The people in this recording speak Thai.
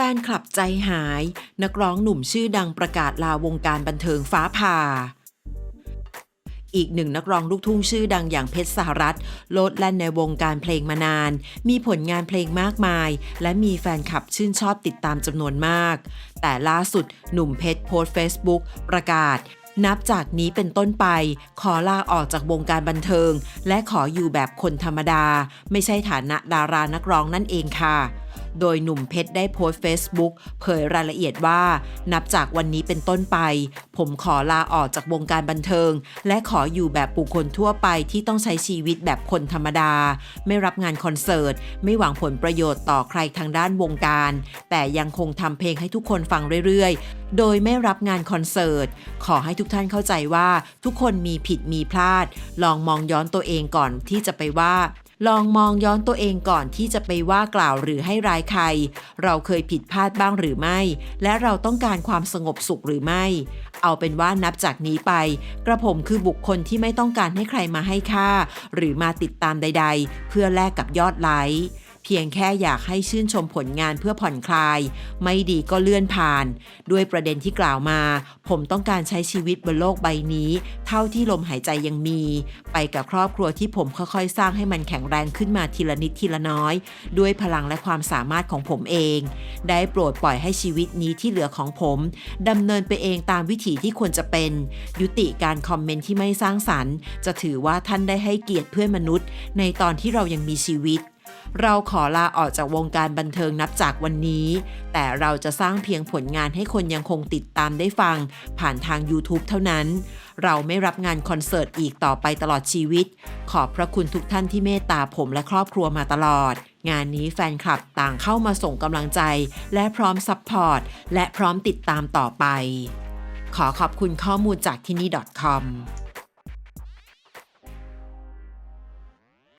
แฟนคลับใจหาย นักร้องหนุ่มชื่อดังประกาศลาวงการบันเทิงฟ้าผ่า อีกหนึ่งนักร้องลูกทุ่งชื่อดังอย่างเพชรสหรัฐ โลดแล่นในวงการเพลงมานาน มีผลงานเพลงมากมาย และมีแฟนคลับชื่นชอบติดตามจำนวนมาก แต่ล่าสุดหนุ่มเพชรโพสต์ Facebook ประกาศนับจากนี้เป็นต้นไป ขอลาออกจากวงการบันเทิง และขออยู่แบบคนธรรมดา ไม่ใช่ฐานะดารานักร้องนั่นเองค่ะ โดยหนุ่มเพชรได้โพสต์ Facebook เผยรายละเอียดว่า นับจากวันนี้เป็นต้นไป ผมขอลาออกจากวงการบันเทิง และขออยู่แบบบุคคลทั่วไปที่ต้องใช้ชีวิตแบบคนธรรมดา ไม่รับงานคอนเสิร์ต ไม่หวังผลประโยชน์ต่อใครทางด้านวงการ แต่ยังคงทำเพลงให้ทุกคนฟังเรื่อยๆ โดยไม่รับงานคอนเสิร์ต ขอให้ทุกท่านเข้าใจว่าทุกคนมีผิดมีพลาด ลองมองย้อนตัวเองก่อนที่จะไปว่า ลองมองย้อนตัวเองก่อนที่จะไปว่ากล่าวหรือให้ร้ายใคร เราเคยผิดพลาดบ้างหรือไม่ และเราต้องการความสงบสุขหรือไม่ เอาเป็นว่านับจากนี้ไป กระผมคือบุคคลที่ไม่ต้องการให้ใครมาให้ค่า หรือมาติดตามใด ๆ เพื่อแลกกับยอดไลค์ พียงแค่อยากให้ชื่นชมผลงานเพื่อผ่อนคลาย ไม่ดีก็เลื่อนผ่าน ด้วยประเด็นที่กล่าวมา ผมต้องการใช้ชีวิตบนโลกใบนี้ เท่าที่ลมหายใจยังมี ไปกับครอบครัวที่ผมค่อยๆ สร้างให้มันแข็งแรงขึ้นมาทีละนิดทีละน้อย ด้วยพลังและความสามารถของผมเอง ได้โปรดปล่อยให้ชีวิตนี้ที่เหลือของผมดำเนินไปเองตามวิถีที่ควรจะเป็น ยุติการคอมเมนต์ที่ไม่สร้างสรรค์ จะถือว่าท่านได้ให้เกียรติเพื่อนมนุษย์ ในตอนที่เรายังมีชีวิต เราขอลาออกจากวงการบันเทิงนับจากวันนี้ แต่เราจะสร้างเพียงผลงานให้คนยังคงติดตามได้ฟัง ผ่านทาง YouTube เท่านั้น เราไม่รับงานคอนเสิร์ตอีกต่อไปตลอดชีวิต ขอบพระคุณทุกท่านที่เมตตาผมและครอบครัวมาตลอด งานนี้แฟนคลับต่างเข้ามาส่งกำลังใจ และพร้อมซัพพอร์ตและพร้อมติดตามต่อไป ขอขอบคุณข้อมูลจากที่นี่ .com